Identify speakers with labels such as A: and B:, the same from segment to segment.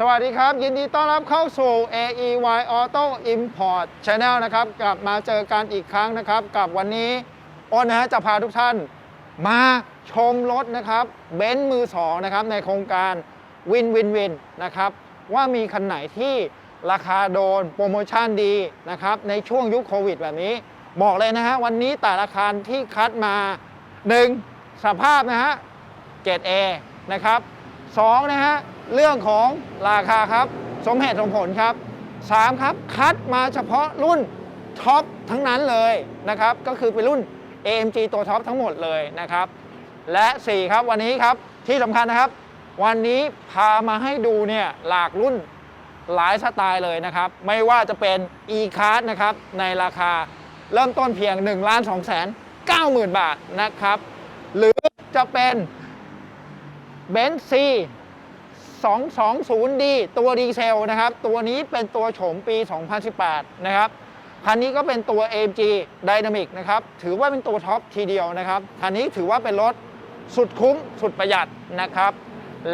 A: สวัสดีครับ ยินดีต้อนรับเข้าสู่ AEY Auto Import Channel นะครับ กลับมาเจอกันอีกครั้งนะครับ กับวันนี้อ้นนะฮะจะพาทุกท่านมาชมรถนะครับเบนซ์มือสองนะครับ ในโครงการวินวินวินนะครับ ว่ามีคันไหนที่ราคาโดนโปรโมชั่นดีนะครับ ในช่วงยุคโควิดแบบนี้ บอกเลยนะฮะ วันนี้แต่ละคันที่คัดมา 1. สภาพนะฮะเกรด A นะครับ 2 นะฮะ เรื่องของราคาครับ สมเหตุสมผลครับ 3 ครับ คัดมาเฉพาะรุ่นท็อปทั้งนั้นเลยนะครับ ก็คือเป็นรุ่น AMG ตัวท็อปทั้งหมดเลยนะครับ และ 4 ครับวันนี้ครับที่สำคัญนะครับ วันนี้พามาให้ดูเนี่ยหลากรุ่นหลายสไตล์เลยนะครับ ไม่ว่าจะเป็น e-card นะครับ ในราคาเริ่มต้นเพียง 1 2 9 0 0 0 0 บาทนะครับ หรือจะเป็นเบนซ์ซี 220D ตัวดีเซลนะครับ ตัวนี้เป็นตัวโฉมปี 2018 นะครับ คันนี้ก็เป็นตัว AMG Dynamic นะครับ ถือว่าเป็นตัวท็อปทีเดียวนะครับ คันนี้ถือว่าเป็นรถสุดคุ้มสุดประหยัดนะครับ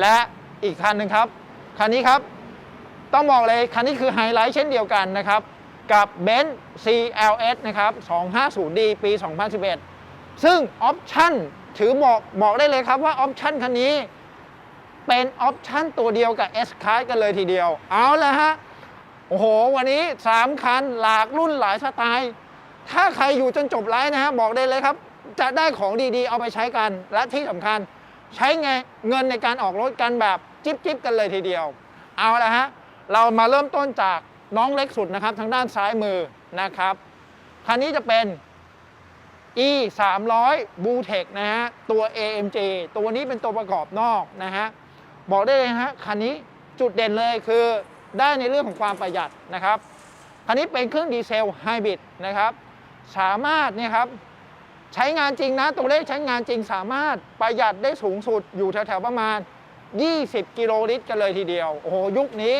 A: และอีกคันหนึ่งครับ คันนี้ครับ ต้องบอกเลยคันนี้คือไฮไลท์เช่นเดียวกันนะครับ กับ b e n z CLS นะครับ 250D ปี 2011 ซึ่งออปชั่นถือบอกบอกได้เลยครับว่าออปชั่นคันนี้ เป็นออปชั่นตัวเดียวกับ S Class กันเลยทีเดียว เอาละฮะ โอ้โห วันนี้ 3 คันหลากรุ่นหลายสไตล์ ถ้าใครอยู่จนจบไลฟ์นะฮะ บอกได้เลยครับ จะได้ของดีๆ เอาไปใช้กัน และที่สำคัญ ใช้ไงเงินในการออกรถกันแบบจิ๊บจิบกันเลยทีเดียว เอาละฮะ เรามาเริ่มต้นจากน้องเล็กสุดนะครับ ทางด้านซ้ายมือนะครับ คันนี้จะเป็น e 3 0 0 b u t e c นะฮะ ตัว AMG ตัวนี้เป็นตัวประกอบนอกนะฮะ บอกได้เลยฮะคันนี้จุดเด่นเลยคือได้ในเรื่องของความประหยัดนะครับคันนี้เป็นเครื่องดีเซลไฮบริดนะครับ สามารถเนี่ยครับใช้งานจริงนะตัวเลขใช้งานจริงสามารถประหยัดได้สูงสุดอยู่แถวๆประมาณ 20 กิโลลิตรกันเลยทีเดียว โอ้โห ยุคนี้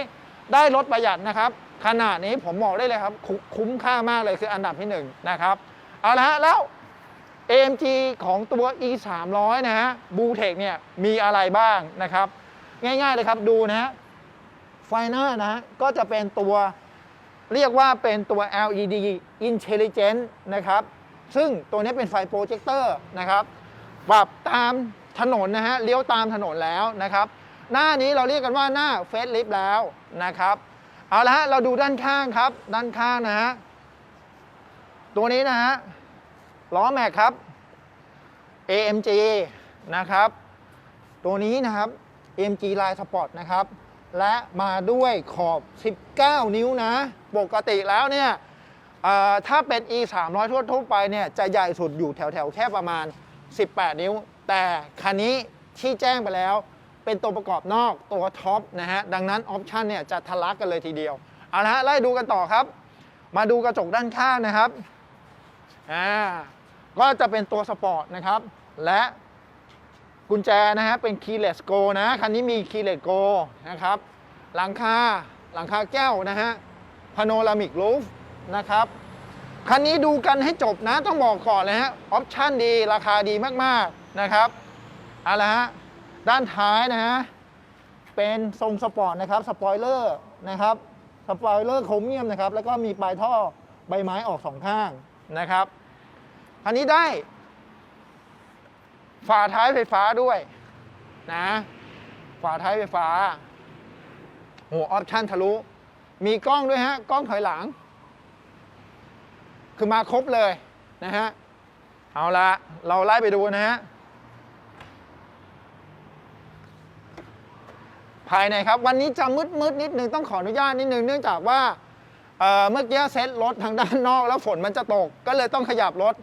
A: ได้รถประหยัดนะครับ ขนาดนี้ผมบอกได้เลยครับ คุคุ้มค่ามากเลยคืออันดับที่หนึ่งนะครับเอาละฮะแล้ว AMG ของตัว e 3 0 0นะฮะบูเทคเนี่ยมีอะไรบ้างนะครับ ง่าย ๆเลยครับดูนะฮะไฟหน้านะฮะก็จะเป็นตัวเรียกว่าเป็นตัว LED Intelligent นะครับ ซึ่งตัวนี้เป็นไฟโปรเจคเตอร์นะครับปรับตามถนนนะฮะเลี้ยวตามถนนแล้วนะครับ หน้านี้เราเรียกกันว่าหน้าเฟสลิฟแล้วนะครับ เอาละฮะเราดูด้านข้างครับ ด้านข้างนะฮะตัวนี้นะฮะล้อแม็กครับ AMG นะครับ ตัวนี้นะครับ AMG Line Sport นะครับ และมาด้วยขอบ 19 นิ้วนะ ปกติแล้วเนี่ยถ้าเป็น E 3 0 0ทั่วทั่วไปเนี่ยจะใหญ่สุดอยู่แถวแถวๆ แค่ประมาณ 18 นิ้ว แต่คันนี้ที่แจ้งไปแล้วเป็นตัวประกอบนอกตัวท็อปนะฮะ ดังนั้นออปชันเนี่ยจะทะลักกันเลยทีเดียว เอาละฮะ ไล่ดูกันต่อครับ มาดูกระจกด้านข้างนะครับอ่าก็จะเป็นตัวสปอร์ตนะครับ และ กุญแจนะฮะเป็น keyless go นะคันนี้มี keyless go นะครับหลังคาหลังคาแก้วนะฮะ panoramic roof นะครับคันนี้ดูกันให้จบนะต้องบอกก่อนเลยฮะออปชั่นดีราคาดีมากๆนะครับเอาละฮะด้านท้ายนะฮะเป็นทรงสปอร์ตนะครับสปอยเลอร์นะครับสปอยเลอร์โครเมียมนะครับแล้วก็มีปลายท่อใบไม้ออกสองข้างนะครับอันนี้ได้ ฝาท้ายไฟฟ้าด้วยนะฝาท้ายไฟฟ้าโหออปชั่นทะลุ มีกล้องด้วยฮะ กล้องถอยหลัง คือมาครบเลยนะฮะ เอาละเราไล่ไปดูนะฮะ ภายในครับ วันนี้จะมืดมืดนิดนึง ต้องขออนุญาตนิดนึง เนื่องจากว่าเเมื่อกี้เซตรถทางด้านนอกแล้วฝนมันจะตก ก็เลยต้องขยับรถ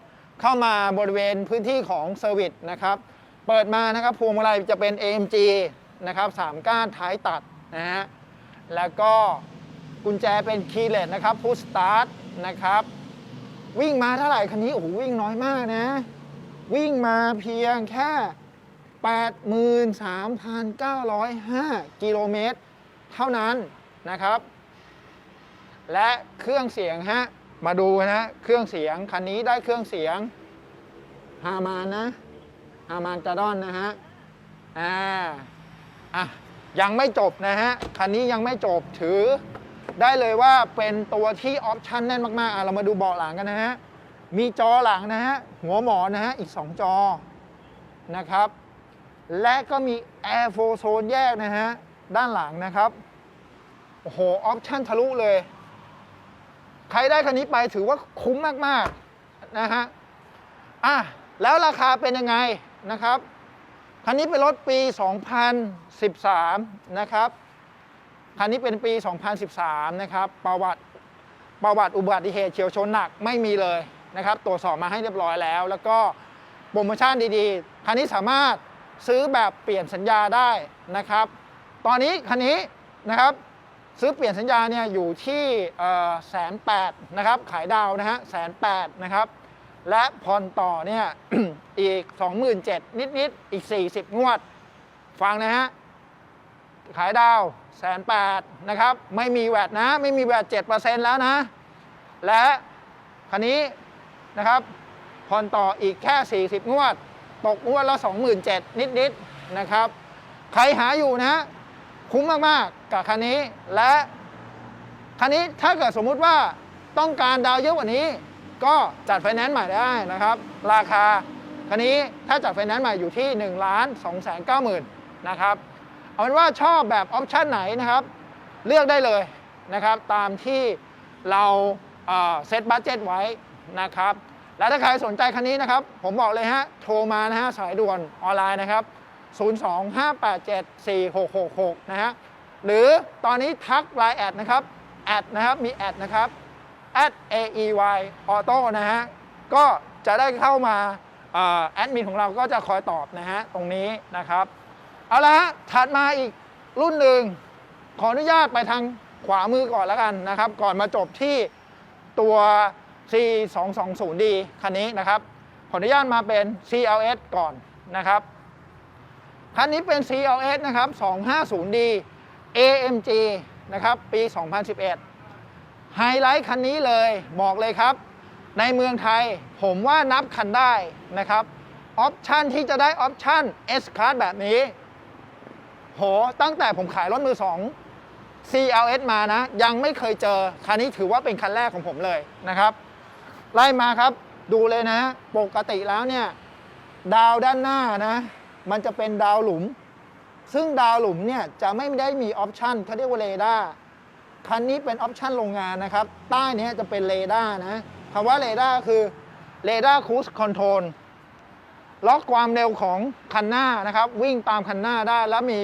A: เข้ามาบริเวณพื้นที่ของเซอร์วิสนะครับ เปิดมานะครับพวงมาลัยจะเป็น AMG นะครับสามก้านท้ายตัดนะฮะ แล้วก็กุญแจเป็นคีย์เลสนะครับพุชสตาร์ทนะครับ วิ่งมาเท่าไหร่คันนี้โอ้โหวิ่งน้อยมากนะ วิ่งมาเพียงแค่ 83,905 กิโลเมตรเท่านั้นนะครับ และเครื่องเสียงฮะ มาดูนะเครื่องเสียงคันนี้ได้เครื่องเสียงฮามานนะฮามานกาดอนนะฮะอ่าอะยังไม่จบนะฮะคันนี้ยังไม่จบถือ ได้เลยว่าเป็นตัวที่ออปชั่นแน่นมากๆอะเรามาดูเบาะหลังกันนะฮะมีจอหลังนะฮะหัวหมอนะฮะอีก 2 จอนะครับ และก็มี Air f o r Zone แยกนะฮะด้านหลังนะครับโอ้โหออปชั่นทะลุเลย ใครได้คันนี้ไปถือว่าคุ้มมากๆนะฮะอะแล้วราคาเป็นยังไงนะครับ คันนี้เป็นรถปี 2013 นะครับ คันนี้เป็นปี 2013 นะครับ ประวัติประวัติอุบัติเหตุเฉียวชนหนักไม่มีเลยนะครับ ตรวจสอบมาให้เรียบร้อยแล้ว แล้วก็โปรโมชั่นดีๆ คันนี้สามารถซื้อแบบเปลี่ยนสัญญาได้นะครับ ตอนนี้คันนี้นะครับ ซื้อเปลี่ยนสัญญาเนี่ยอยู่ที่แสนแปดนะครับขายดาวนะฮะแสนแปดนะครับ และผ่อนต่อเนี่ยอีก 27,000นิดๆอีก 40 งวด ฟังนะฮะ ขายดาวแสนแปดนะครับ ไม่มีแวดนะ ไม่มีแวด7%แล้วนะ และคันนี้นะครับผ่อนต่ออีกแค่ 40 งวด ตกงวดละ 27,000นิดๆนะครับ ใครหาอยู่นะ คุ้มมาก ๆ กับคันนี้ และคันนี้ถ้าเกิดสมมุติว่าต้องการดาวเยอะกว่านี้ ก็จัดไฟแนนซ์ใหม่ได้นะครับ ราคาคันนี้ถ้าจัดไฟแนนซ์ใหม่อยู่ที่1นึ่งล้านสองแสนเก้าหมื่นนะครับเอาเป็นว่าชอบแบบออปชันไหนนะครับ เลือกได้เลยนะครับ ตามที่เราเซตบัตเจ็ตไว้นะครับ และถ้าใครสนใจคันนี้นะครับ ผมบอกเลยฮะ โทรมานะฮะ สายด่วนออนไลน์นะครับ 025874666 นะฮะ หรือตอนนี้ทักไลน์แอดนะครับแอดนะครับมีแอดนะครับ at aey auto นะฮะก็จะได้เข้ามาแอดมินของเราก็จะคอยตอบนะฮะตรงนี้นะครับ เอาละฮะถัดมาอีกรุ่นหนึ่งขออนุญาตไปทางขวามือก่อนแล้วกันนะครับ ก่อนมาจบที่ตัว C220D คันนี้นะครับ ขออนุญาตมาเป็น CLS ก่อนนะครับ คันนี้เป็น CLS นะครับ 250D AMG นะครับปี 2011 ไฮไลท์คันนี้เลยบอกเลยครับ ในเมืองไทยผมว่านับคันได้นะครับออปชันที่จะได้ออปชัน S Class แบบนี้ โห ตั้งแต่ผมขายรถมือสอง CLS มานะ ยังไม่เคยเจอ คันนี้ถือว่าเป็นคันแรกของผมเลยนะครับ ไล่มาครับดูเลยนะ ปกติแล้วเนี่ย ดาวด้านหน้านะ มันจะเป็นดาวหลุม ซึ่งดาวหลุมเนี่ยจะไม่ได้มีออปชันเขาเรียกว่าเรดาร์คันนี้เป็นออปชันโรงงานนะครับ ใต้นี้จะเป็นเรดาร์นะคำว่าเรดาร์คือเรดาร์คูสคอนโทรลล็อกความเร็วของคันหน้านะครับ วิ่งตามคันหน้าได้ แล้วมี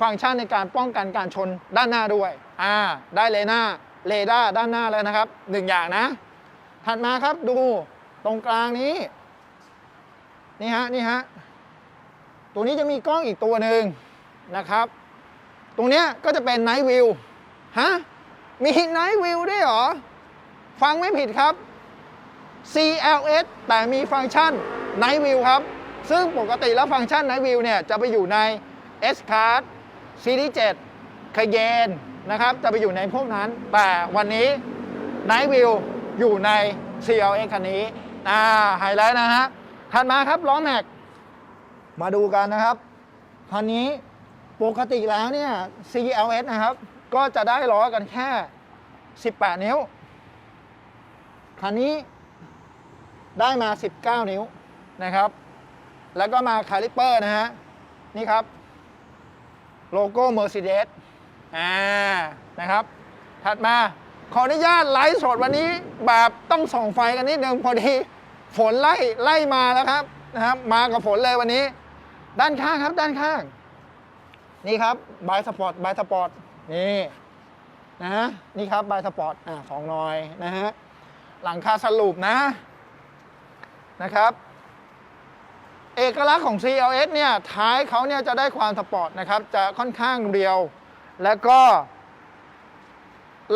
A: ฟังก์ชันในการป้องกันการชนด้านหน้าด้วย อ่า ได้เลน่าเรดาร์ด้านหน้าแล้วนะครับหนึ่งอย่างนะ ถัดมาครับดูตรงกลางนี้ นี่ฮะ นี่ฮะ ตัวนี้จะมีกล้องอีกตัวหนึ่ง นะครับ ตรงเนี้ยก็จะเป็นไนท์วิวฮะ มีไนท์วิวด้วยเหรอ ฟังไม่ผิดครับ CLS แต่มีฟังก์ชัน Night View ครับ ซึ่งปกติแล้วฟังก์ชัน Night View เนี่ยจะไปอยู่ใน S Class Series 7 Cayenne นะครับ จะไปอยู่ในพวกนั้น แต่วันนี้ Night View อยู่ใน CLS คันนี้ อ่าไฮไลท์นะฮะถัดมาครับล้อแม็ก มาดูกันนะครับ คันนี้ ปกติแล้วเนี่ย CLS นะครับ ก็จะได้ล้อกันแค่ 18 นิ้ว คันนี้ได้มา 19 นิ้วนะครับ แล้วก็มาคาลิปเปอร์นะฮะ นี่ครับ โลโก้ Mercedes อ่า นะครับ ถัดมา ขออนุญาตไลฟ์สดวันนี้ แบบต้องส่องไฟกันนิดนึงพอดี ฝนไล่ ไล่มาแล้วครับนะครับ มากับฝนเลยวันนี้ ด้านข้างครับด้านข้าง นี่ครับบายสปอร์ตบายสปอร์ตนี่นะฮะนี่ครับบายสปอร์ตอ่าสองนอยนะฮะหลังคาสรุปนะนะครับ เอกลักษณ์ของ CLS เนี่ยท้ายเขาเนี่ยจะได้ความสปอร์ตนะครับ จะค่อนข้างเรียว แล้วก็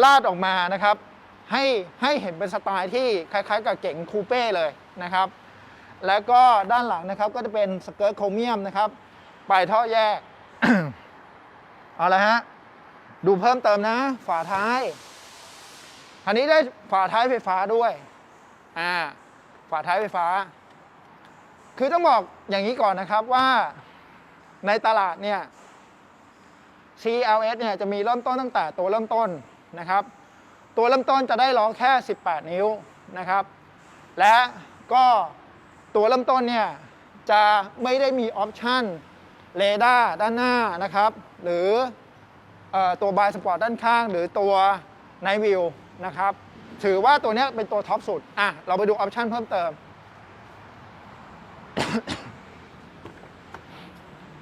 A: ลาดออกมานะครับ ให้ให้เห็นเป็นสไตล์ที่คล้ายๆ กับเก๋งคูเป้เลยนะครับ แล้วก็ด้านหลังนะครับก็จะเป็นสเกิร์ตโครเมียมนะครับปลายท่อแยก เอาละฮะ ดูเพิ่มเติมนะ ฝาท้ายคันนี้ได้ฝาท้ายไฟฟ้าด้วย อ่า ฝาท้ายไฟฟ้า คือต้องบอกอย่างนี้ก่อนนะครับว่าในตลาดเนี่ย CLS เนี่ยจะมีเริ่มต้นตั้งแต่ตัวเริ่มต้นนะครับ ตัวเริ่มต้นจะได้ล้อแค่ 18 นิ้วนะครับ และก็ตัวเริ่มต้นเนี่ยจะไม่ได้มีออปชั่น เรดาร์ด้านหน้านะครับ หรืออตัวบายสปอร์ตด้านข้าง หรือตัวไนวิวนะครับถือว่าตัวนี้เป็นตัวท็อปสุด อะ เราไปดูออปชันเพิ่มเติม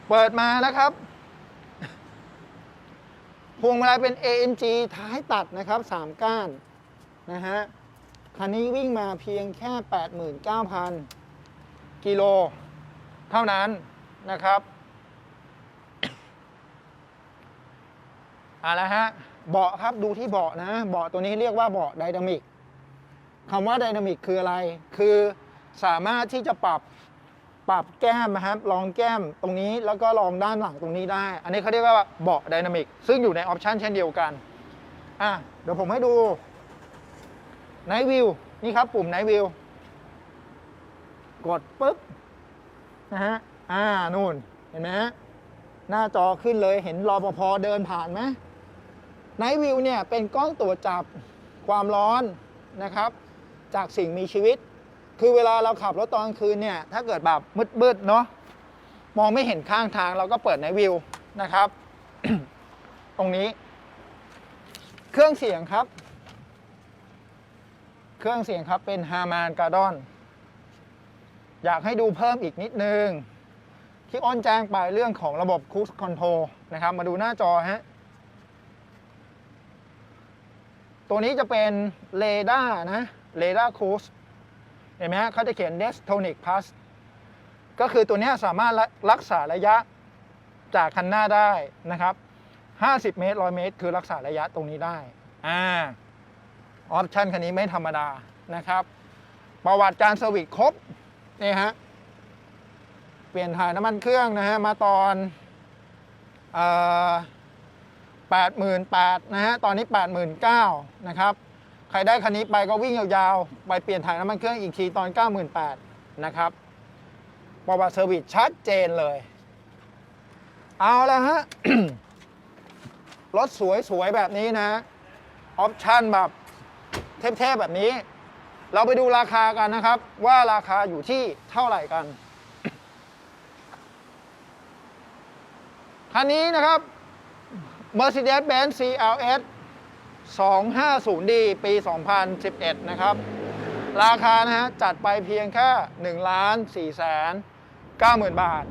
A: เปิดมานะครับ พวงมาลัยเป็น AMG ท้ายตัดนะครับ 3 ก้าน นะฮะ คันนี้วิ่งมาเพียงแค่ 89,000 กิโล เท่านั้นนะครับ เอาละฮะเบาะครับดูที่เบาะนะ เบาะตัวนี้เรียกว่าเบาะไดนามิกคำว่าไดนามิกคืออะไร คือสามารถที่จะปรับปรับแก้มนะครับรองแก้มตรงนี้แล้วก็รองด้านหลังตรงนี้ได้ อันนี้เขาเรียกว่าเบาะไดนามิกซึ่งอยู่ในออปชันเช่นเดียวกันอะเดี๋ยวผมให้ดูไนวิวนี่ครับปุ่มไนวิวกดปุ๊บนะฮะอ่านู่นเห็นไหมฮะหน้าจอขึ้นเลยเห็นรอปภเดินผ่านไหม ไนวิวเนี่ยเป็นกล้องตรวจจับความร้อนนะครับ จากสิ่งมีชีวิต คือเวลาเราขับรถตอนคืนเนี่ยถ้าเกิดแบบมืดๆเนาะมองไม่เห็นข้างทางเราก็เปิดไนวิวนะครับ ตรงนี้ เครื่องเสียงครับ เครื่องเสียงครับเป็นฮามานการ์ดอนอยากให้ดูเพิ่มอีกนิดนึง ที่อ้นแจ้งไปเรื่องของระบบคูสคอนโทรนะครับ มาดูหน้าจอฮะ ตัวนี้จะเป็นเลดานะเลดาคูสเห็นไหมฮะเขาจะเขียน Destonic Plus ก็คือตัวนี้สามารถรักษาระยะจากคันหน้าได้นะครับ 50 เมตร 100 เมตร คือรักษาระยะตรงนี้ได้ อ่า ออปชันคันนี้ไม่ธรรมดานะครับ ประวัติการเซอร์วิสครบ นี่ฮะ เปลี่ยนถ่ายน้ำมันเครื่องนะฮะ มาตอน เอ่อ 88,000นะฮะตอนนี้ 89,000นะครับใครได้คันนี้ไปก็วิ่งยาวๆ ไปเปลี่ยนถ่ายน้ำมันเครื่องอีกทีตอน 98,000นะครับบอกว่าเซอร์วิสชัดเจนเลย เอาแล้วฮะรถสวยๆ แบบนี้นะออปชั่นแบบเทพๆ แบบนี้ เราไปดูราคากันนะครับ ว่าราคาอยู่ที่เท่าไหร่กัน คันนี้นะครับ Mercedes-Benz CLS 250D ปี 2011 นะครับ ราคานะฮะจัดไปเพียงแค่1ล้าน4แสน90,000บาท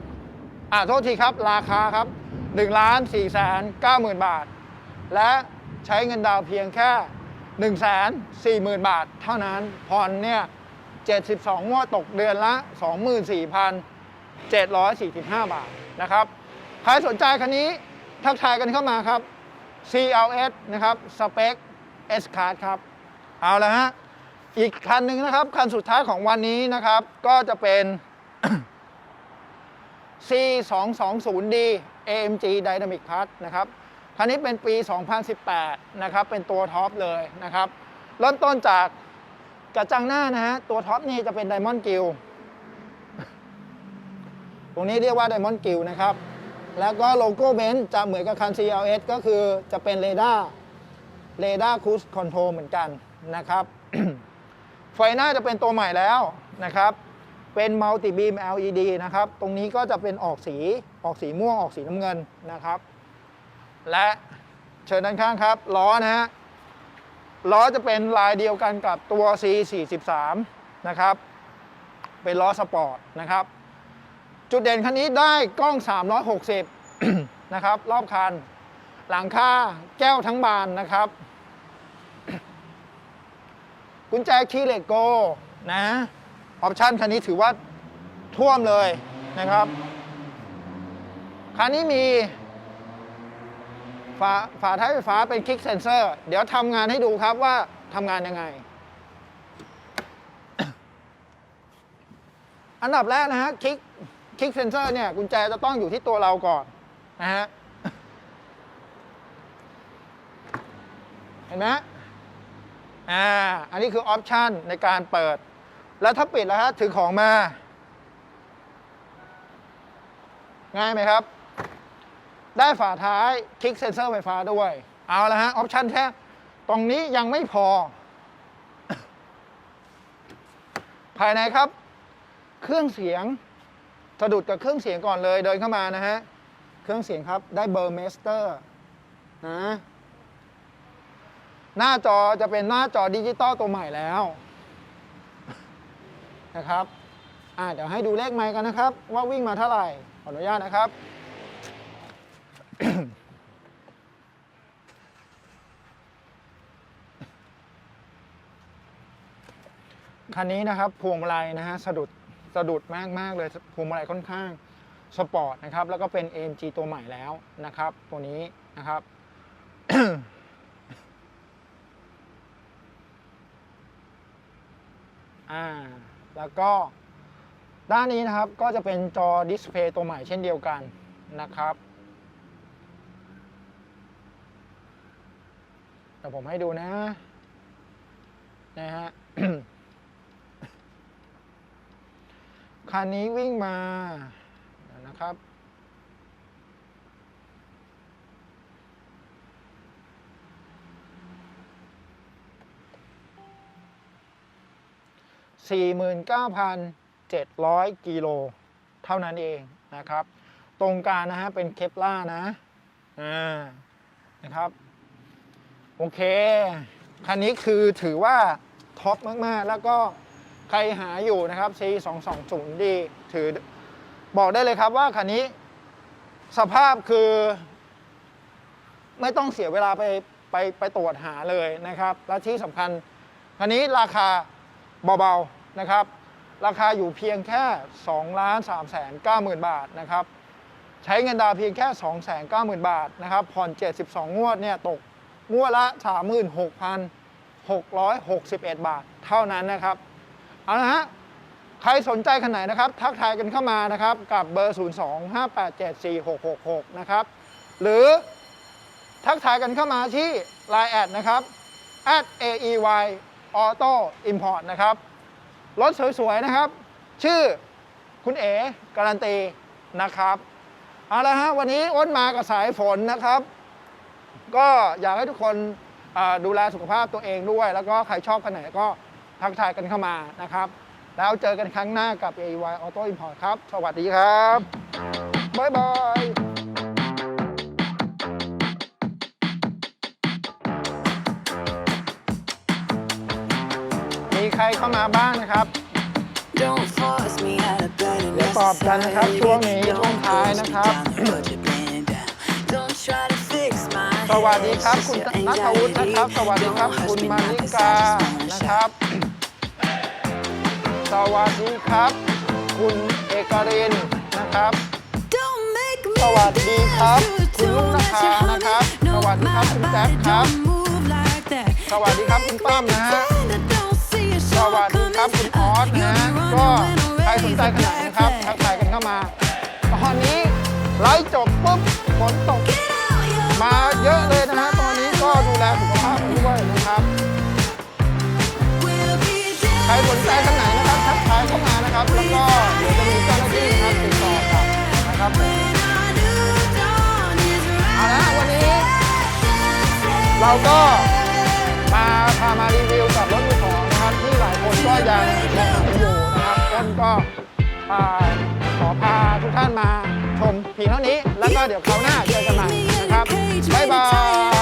A: อ่าโทษทีครับ ราคาครับ1ล้าน4แสน90,000บาท และใช้เงินดาวเพียงแค่1 4 0 0 0 0 บาท เท่านั้นผ่อนเนี่ย 72งวดตกเดือนละ 24,745 บาทนะครับ ใครสนใจคันนี้ ทักทายกันเข้ามาครับ CLS นะครับสเปค S Class ครับ เอาละฮะ อีกคันหนึ่งนะครับ คันสุดท้ายของวันนี้นะครับ ก็จะเป็น C220D AMG Dynamic Plus นะครับ คันนี้เป็นปี 2018 นะครับ เป็นตัวท็อปเลยนะครับ เริ่มต้นจากกระจังหน้านะฮะ ตัวท็อปนี่จะเป็น Diamond Gill ตรงนี้เรียกว่า Diamond Gill นะครับ แล้วก็โลโก้เบนซ์จะเหมือนกับคัน CLS ก็คือจะเป็นเรดาร์เรดาร์คูสคอนโทรลเหมือนกันนะครับ ไฟหน้าจะเป็นตัวใหม่แล้วนะครับ เป็นมัลติบีม LED นะครับ ตรงนี้ก็จะเป็นออกสีออกสีม่วงออกสีน้ำเงินนะครับ และเชิญด้านข้างครับล้อนะฮะล้อจะเป็นลายเดียวกันกับตัว C43 นะครับ เป็นล้อสปอร์ตนะครับ จุดเด่นคันนี้ได้กล้อง 360 นะครับ รอบคัน หลังคาแก้วทั้งบานนะครับ กุญแจคีย์เล็กโกนะออปชันคันนี้ถือว่าท่วมเลยนะครับ คันนี้มีฝาฝาท้ายไฟฟ้าเป็นคลิกเซนเซอร์ เดี๋ยวทำงานให้ดูครับว่าทำงานยังไง อันดับแรกนะฮะคลิก คลิกเซนเซอร์เนี่ยกุญแจจะต้องอยู่ที่ตัวเราก่อนนะฮะเห็นไหมอ่าอันนี้คือออปชันในการเปิด แล้วถ้าปิดแล้วฮะถือของมา ง่ายไหมครับ ได้ฝาท้ายคลิกเซนเซอร์ไฟฟ้าด้วย เอาละฮะออปชันแค่ตรงนี้ยังไม่พอ ภายในครับ เครื่องเสียง สะดุดกับเครื่องเสียงก่อนเลยเดินเข้ามานะฮะ เครื่องเสียงครับได้เบอร์เมสเตอร์นะหน้าจอจะเป็นหน้าจอดิจิตอลตัวใหม่แล้วนะครับอ่าเดี๋ยวให้ดูเลขไมค์กันนะครับ ว่าวิ่งมาเท่าไหร่ ขออนุญาตนะครับ คันนี้นะครับพวงมาลัยนะฮะสะดุด สะดุดมากมากเลยพวงมาลัยค่อนข้างสปอร์ตนะครับ แล้วก็เป็น AMG ตัวใหม่แล้วนะครับ ตัวนี้นะครับ อ่า แล้วก็ด้านนี้นะครับก็จะเป็นจอดิสเพย์ตัวใหม่เช่นเดียวกันนะครับเดี๋ยวผมให้ดูนะนะฮะ คันนี้วิ่งมานะครับ 49,700 กิโล เท่านั้นเองนะครับ ตรงกลางนะฮะ เป็นเคปล่านะ อ่า นะครับ โอเค คันนี้คือถือว่าท็อปมาก ๆ แล้วก็ ใครหาอยู่นะครับ C220D ถือบอกได้เลยครับว่าคันนี้สภาพคือ ไม่ต้องเสียเวลาไปไปไปตรวจหาเลยนะครับ และที่สำคัญคันนี้ราคาเบาๆนะครับ ราคาอยู่เพียงแค่2ล้าน3แสน9หมื่นบาทนะครับ ใช้เงินดาวเพียงแค่2 9 0 0 0 0 บาทนะครับ ผ่อน 72 งวดเนี่ยตกงวดละ 36,661 บาท เท่านั้นนะครับ เอาละฮะใครสนใจคันไหนนะครับ ทักทายกันเข้ามานะครับ กับเบอร์ 025874666 นะครับ หรือทักทายกันเข้ามาที่ Line แอดนะครับ at aey auto import นะครับ รถสวย ๆ นะครับ ชื่อคุณเอ๋การันตีนะครับเอาละฮะวันนี้อ้นมากับสายฝนนะครับ ก็อยากให้ทุกคนดูแลสุขภาพตัวเองด้วย แล้วก็ใครชอบคันไหนก็ ทักทายกันเข้ามานะครับ แล้วเจอกันครั้งหน้ากับ AEY Auto Import ครับ สวัสดีครับ บ๊ายบายมีใครเข้ามาบ้างนะครับ
B: Don't force me out of bed
A: เดี๋ยวตอบกันนะครับช่วงนี้ช่วงท้ายนะครับ
B: Don't try to fix my
A: สวัสดีครับคุณนัทวุฒินะครับ สวัสดีครับคุณมาริกานะครับ สวัสดีครับ คุณเอกรินนะครับ
B: Don't make me
A: สวัสดีครับ
B: dance
A: คุณลุงนภานะครับ สวัสดีครับคุณแจ๊คครับ
B: move like that
A: สวัสดีครับคุณป้อมนะฮะสวัสดีครับคุณออสนะฮะก็ใครสนใจขนาดนะครับทักทายกันเข้ามาตอนนี้ไลฟ์จบปุ๊บฝนตก มาเยอะเลยนะฮะตอนนี้ก็ดูแลสุขภาพกันด้วยนะครับ ใครสนใจกันไห นนะครับทักทายเข้ามานะครับ แล้วก็เดี๋ยวจะมีเจ้าหน้าที่นะครับติดต่อกลับนะครับเอาละวันนี้ เราก็มาพามารีวิวกับรถมือสองนะครับที่หลายคนก็ยังมองอยู่นะครับต้นก็อ่าขอพาทุกท่านมาชมเพียงเท่านี้ แล้วก็เดี๋ยวคราวหน้าเจอกันใหม่นะครับบ๊ายบาย